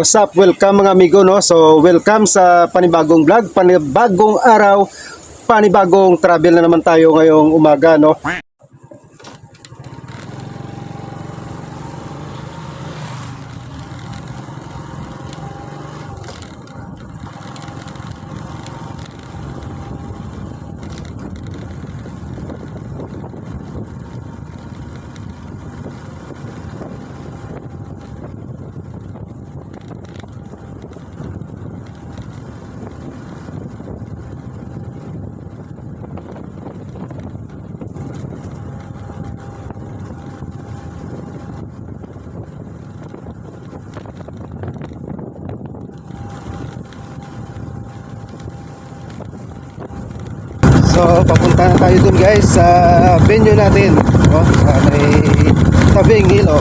What's up? Welcome mga amigo no. So welcome sa panibagong vlog, panibagong araw, panibagong travel na naman tayo ngayong umaga no. So papunta na tayo dun guys sa venue natin. No? Sa may tabing ilog.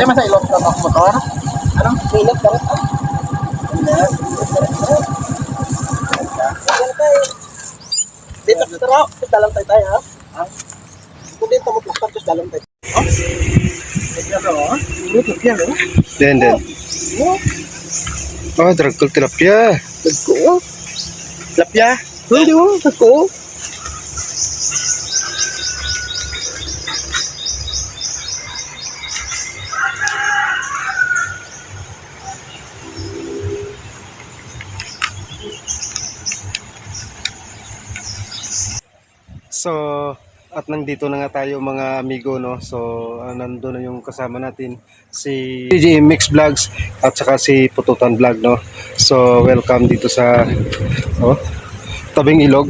Ay, masa ilok ka ba motor? Anong ilok ka rin? Dito dito raw, dalam tayo tayo ha. Kung dito mo plakta, tapos dalam tayo. Oh? Ito oh. Ito yan oh. Then then. Oh, dragkol tilapia. Tagko. Lapya. Hindi mo, tagko. So, at nandito na nga tayo mga amigo no. So, uh, nandun na yung kasama natin si DJ Mix Vlogs at saka si Pututan Vlog no. So, welcome dito sa oh, Tabing Ilog.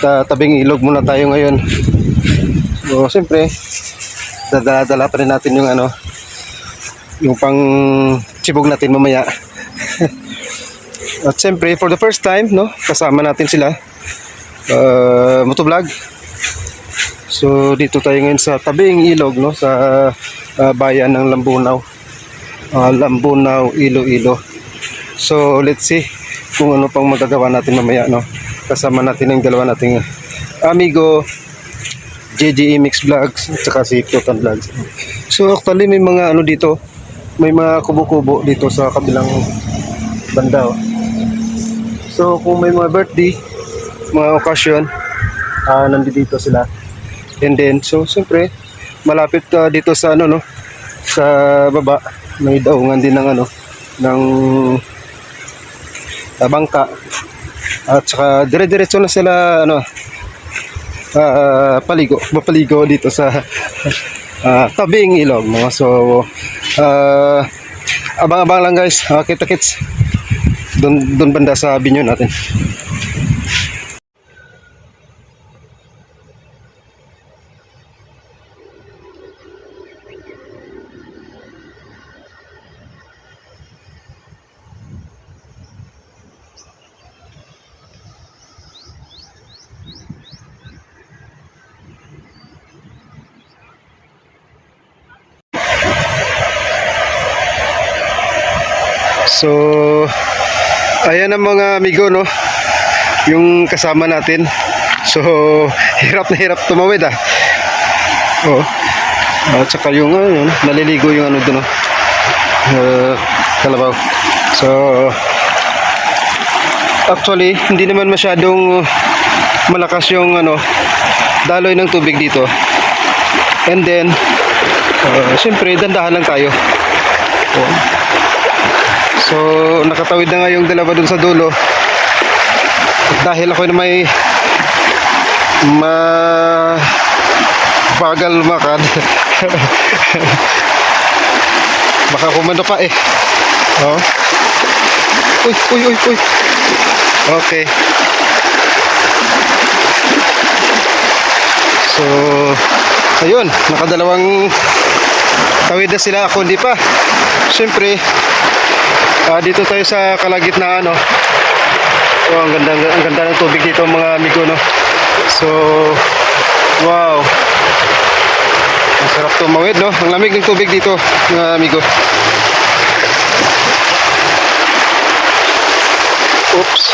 Ta tabing Ilog muna tayo ngayon. So, siyempre, dadala-dala pa rin natin yung ano yung pang sibog natin mamaya. at siyempre, for the first time, no, kasama natin sila uh, motovlog. So dito tayo ngayon sa tabing ilog no sa uh, bayan ng Lambunaw. Uh, Lambunaw, Iloilo. So let's see kung ano pang magagawa natin mamaya no. Kasama natin ang dalawa nating amigo JJE Mix Vlogs at saka si Pluton Vlogs. So actually may mga ano dito, may mga kubo-kubo dito sa kabilang banda. oh. So kung may mga birthday, mga okasyon, ah nandito sila. And then, so siyempre, malapit ah, dito sa ano no, sa baba, may daungan din ng ano, ng ah, bangka. At saka dire-diretso na sila ano, ah, paligo, mapaligo dito sa ah, tabing ilog. No? So, ah, abang-abang lang guys, uh, kita-kits. Doon, doon banda sa binyo natin. So, ayan ang mga amigo, no? Yung kasama natin. So, hirap na hirap tumawid, ah. Oo. At saka yung, uh, yun, naliligo yung ano doon, no? Ah. Uh, kalabaw. So, actually, hindi naman masyadong malakas yung, ano, daloy ng tubig dito. And then, uh, siyempre, dandahan lang tayo. Oh. So, nakatawid na nga yung dalawa dun sa dulo. At dahil ako na may ma bagal lumakad. Baka kumano pa eh. Oh. Uy, uy, uy, uy. Okay. So, ayun, nakadalawang tawid na sila ako hindi pa. Siyempre, Ah, dito tayo sa kalagitnaan, no. Oh, ang ganda ang ganda ng tubig dito, mga amigo, no. So, wow. Ang sarap tumawid, no. Ang lamig ng tubig dito, mga amigo. Oops.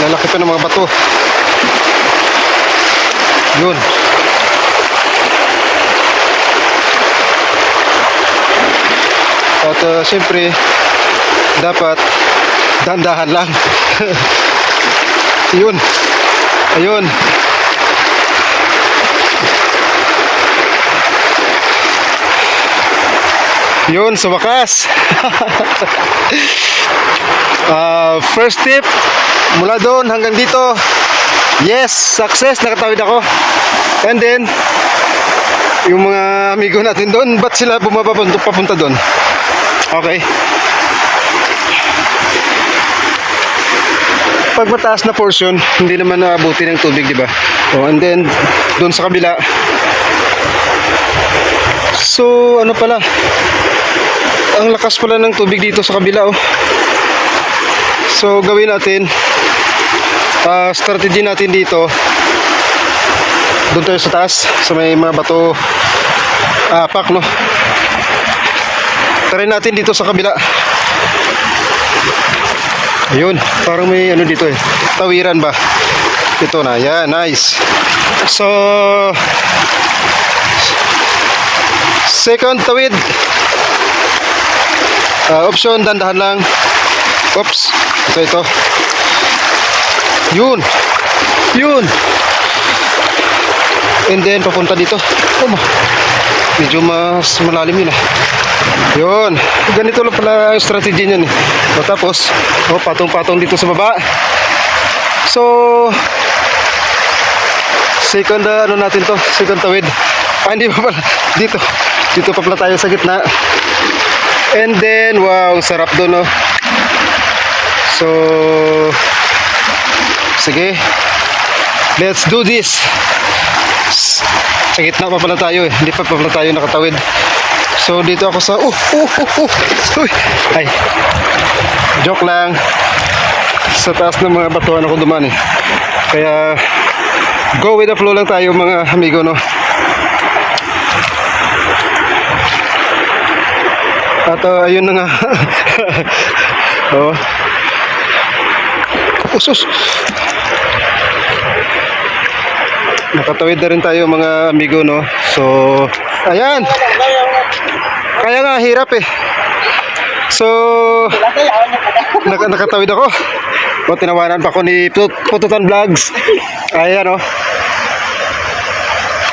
Lalaki pa ng mga bato. Yun. At uh, siyempre, dapat dandahan lang. Yun. Ayun. Yun, sa wakas. Ah, first tip, mula doon hanggang dito. Yes, success, nakatawid ako. And then, yung mga amigo natin doon, ba't sila bumaba papunta doon? Okay. Pag mataas na portion, hindi naman naabuti ng tubig, di ba? Oh, and then, doon sa kabila. So, ano pala? Ang lakas pala ng tubig dito sa kabila, oh. So, gawin natin, ah strategy natin dito, doon tayo sa taas, sa may mga bato, apak, no? Try natin dito sa kabila. Ayun, parang may ano dito eh. Tawiran ba? Ito na, yan, nice. So, second tawid. Ah, option, dandahan lang. Oops, ito, ito. Yun. Yun. And then, papunta dito. Oh, medyo mas malalim yun ah. Yun. Ganito lang pala ang strategy niyan eh. O, tapos, oh, patong-patong dito sa baba. So, second uh, ano natin to, second tawid. Ah, hindi pa pala. Dito. Dito pa pala tayo sa gitna. And then, wow, sarap doon, no? So, sige. Let's do this. Sa gitna pa pala tayo eh. Hindi pa pala tayo nakatawid. So, dito ako sa... Uh, uh, uh, uh. Uy. Ay. Joke lang. Sa taas ng mga batuan ako duman eh. Kaya, go with the flow lang tayo mga amigo, no? At uh, ayun na nga. oh. Usus. Nakatawid na rin tayo mga amigo, no? So, ayan. Kaya nga, hirap eh. So, nak nakatawid ako. O, tinawanan pa ako ni Put- Pututan Vlogs. Ayan, oh.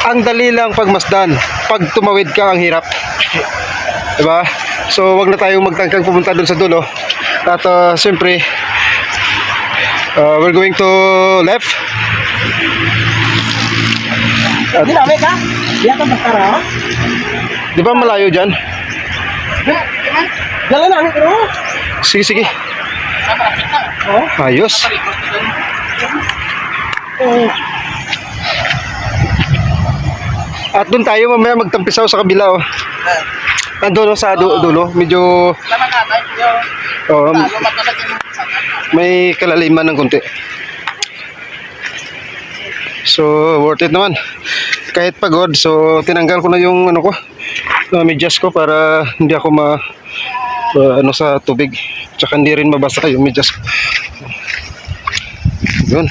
Ang dali lang pagmasdan. Pag tumawid ka, ang hirap. Diba? So, wag na tayong magtangkang pumunta doon sa dulo. At, uh, siyempre, uh, we're going to left. Ako magkara. Di ba malayo dyan? Dala na, pero? Sige, sige. Oh, Ayos. oh. At doon tayo mamaya magtampisaw sa kabila, oh. Nandun oh, sa du- dulo. Medyo oh, may kalaliman ng konti. So, worth it naman. Kahit pagod, so tinanggal ko na yung ano ko, uh, medyas ko para hindi ako ma uh, ano sa tubig. Tsaka hindi rin mabasa yung medyas ko. Yun.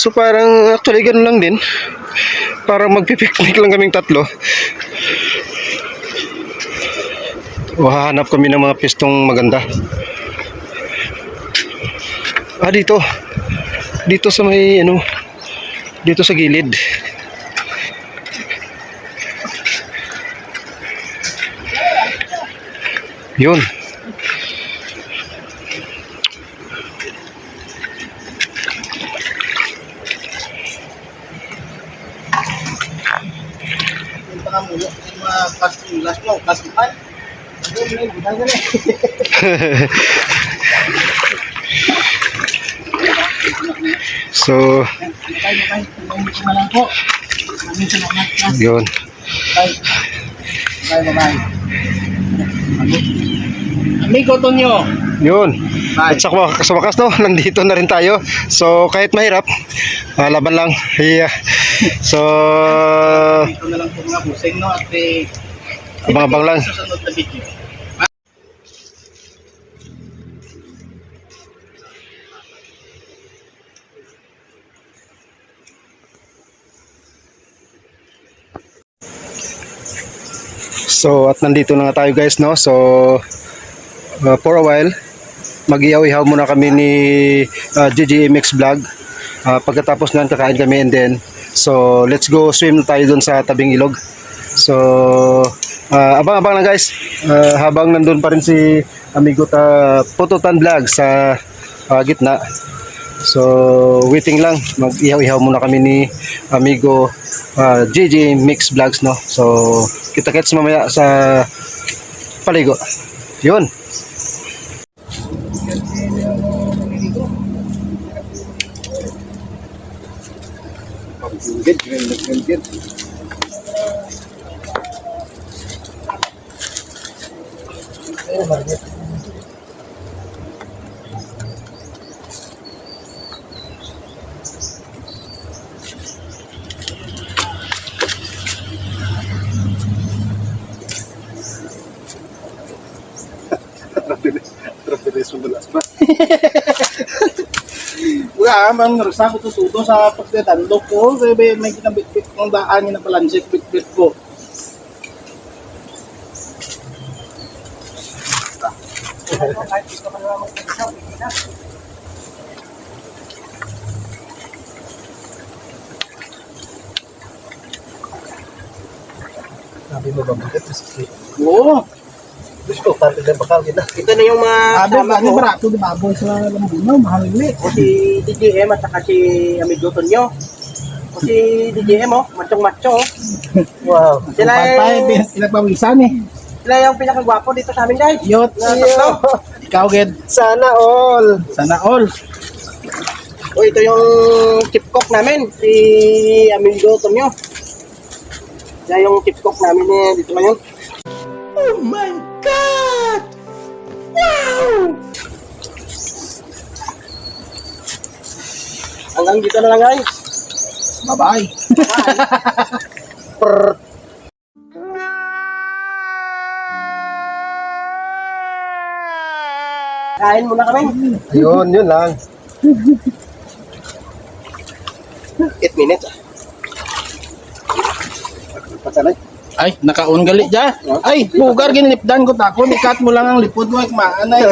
So parang actually ganun lang din. Parang magpipiknik lang kaming tatlo. O hahanap kami ng mga pistong maganda. Ah, dito. Dito sa may ano, dito sa gilid. Salamat. Kas. yun. Bye, bye. Amigo Tonyo. Yun. At sa, sa wakas no, nandito na rin tayo. So, kahit mahirap, ah, laban lang. Yeah. So, Dito na lang po mga busing, no? At eh, abang-abang lang. susunod na video. So, at nandito na nga tayo guys, no? So, uh, for a while, mag-ihaw-ihaw muna kami ni uh, GGMX Vlog. Uh, pagkatapos nyan, kakain kami and then, so, let's go swim tayo dun sa tabing ilog. So, uh, abang-abang na guys. Uh, habang nandun pa rin si Amigo ta Pututan Vlog sa uh, gitna. So, waiting lang. Mag-ihaw-ihaw muna kami ni Amigo uh, JJ Mix Vlogs, no? So, kita-kits mamaya sa paligo. Yun. Wala, man, rasa ko tututo sa pagdadandok ko. Kaya ba may kinabitbit kong daan yung napalansik, bitbit ko. Sabi mo ba bakit? Oo. Gusto, parang na bakal kita. Ito na yung mga Sabi ba, ko. ni Barato, di baboy sa lambunaw, mahal ulit. O si DJM at saka si Amigo Tonyo. O si DJM oh, machong-macho oh. Wow. Sila Patay, yung, pinagpawisan eh. sila yung pinakagwapo dito sa amin guys. Yot, Na tatlo. ikaw, Ged. Sana all. Sana all. O ito yung chip cook namin, si Amigo Tonyo. Siya yung chip cook namin eh, dito ngayon. Hanggang dito na lang guys. Bye-bye. Kain muna kami. Yun, yun lang. 8 minutes. ah. Ay, nakaon gali dyan. Ay, bugar ginilipdan ko tako. Ikat mo lang ang lipod mo. Maanay.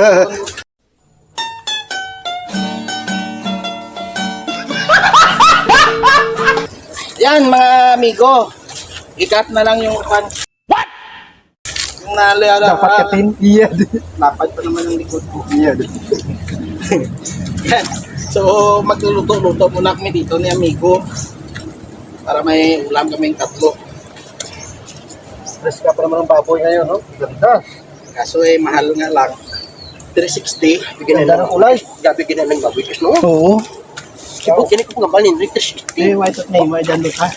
Yan mga amigo. Ikat na lang yung kan. What? Yung nalala. Dapat katin. Iya. Lapad pa naman ang likod ko. Iya. Yan. So, magluluto-luto muna kami dito ni amigo. Para may ulam kaming tatlo. Stress ka pa naman ng baboy ngayon, no? Ganda. Kaso eh, mahal nga lang. 360. Bigyan na ng lang. kulay. Gabi gina ng baboy kas no. Oo. Sibuk kini ko ngabalin rin tas. Eh, white at name, white and ka.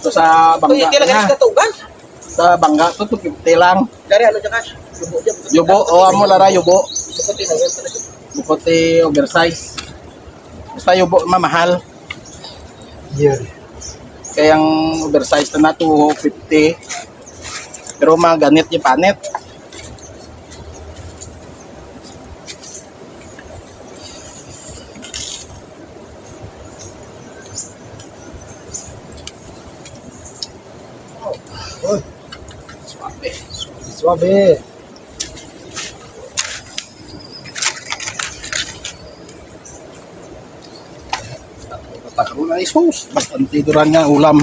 Ito sa bangga kailan na. ka tugan? Sa bangga, ito 250 lang. Dari ano dyan kas? Yubo o amo lara yubo. Bukotin na yan talaga. Bukote oversize. Basta yubo, mamahal. Yun. Kaya ang oversize na na 250. Pero mga ganit yung panet. Suabe. Suabe. Na isos. Bastante duran nga ulam.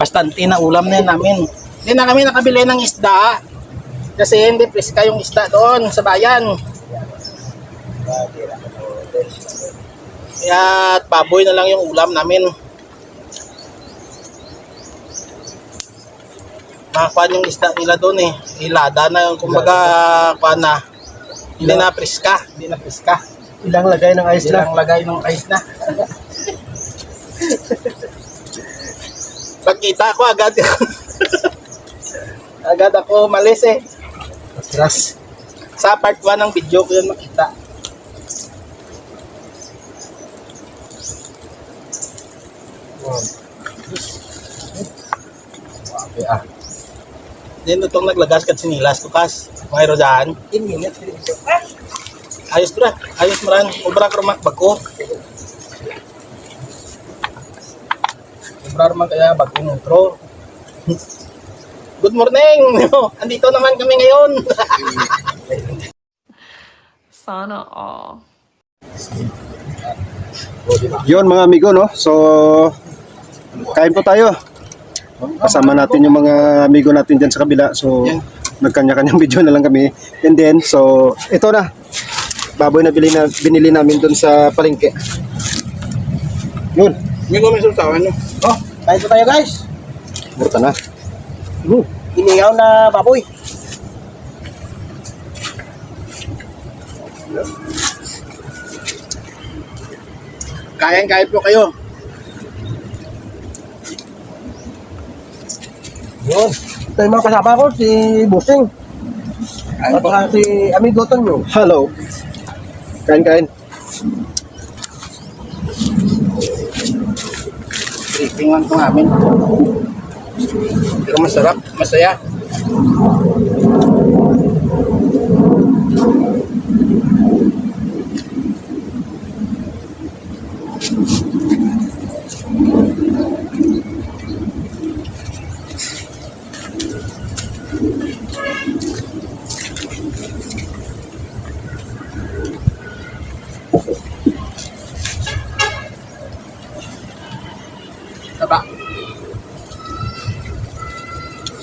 Bastante na ulam na namin. Hindi na kami nakabili ng isda. Kasi hindi preska yung isda doon sa bayan. Kaya baboy na lang yung ulam namin. Makakuha yung isda nila doon eh. Ilada na yung kumbaga kuha na. Hindi na preska. Hindi na preska. Ilang lagay ng ice lang. Ilang lagay ng ice na. Pagkita ko agad agad ako malis eh. Atras. Sa part 1 ng video ko yun makita. Suabe ah. Then itong naglagas kat sinilas tukas. Mayro dyan. 10 minutes. Ayos bra. Ayos maran. Ubra kromak bago. Ubra man kaya bagong intro. Good morning! Andito naman kami ngayon. Sana all. Yun mga amigo, no? So, kain po tayo. Kasama natin yung mga amigo natin dyan sa kabila. So, Yan. nagkanya-kanyang video na lang kami. And then, so, ito na. Baboy na, bili na binili namin dun sa palengke. Yun. May comment sa ano? Oh, kain po tayo guys. Burta na. Hmm. Inihaw na baboy. Kain-kain po kayo. Yun. Ito yung mga kasama ko, si Busing. At saka si Amigo Tonyo. Hello. Kain-kain. Lang ito namin. Pero masarap, masaya.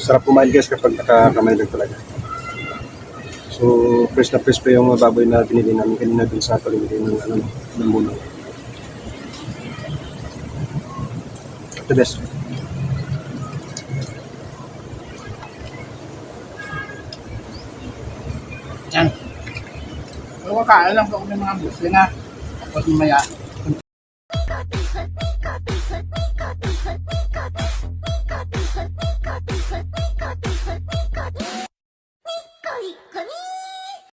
Sarap kumain guys kapag nakakamay lang talaga. So, fresh na fresh pa yung baboy na binili namin kanina dun sa palimili ng ano, ng bunang. The best. Yan. Pero kakain lang po kami mga busli na. Tapos mamaya,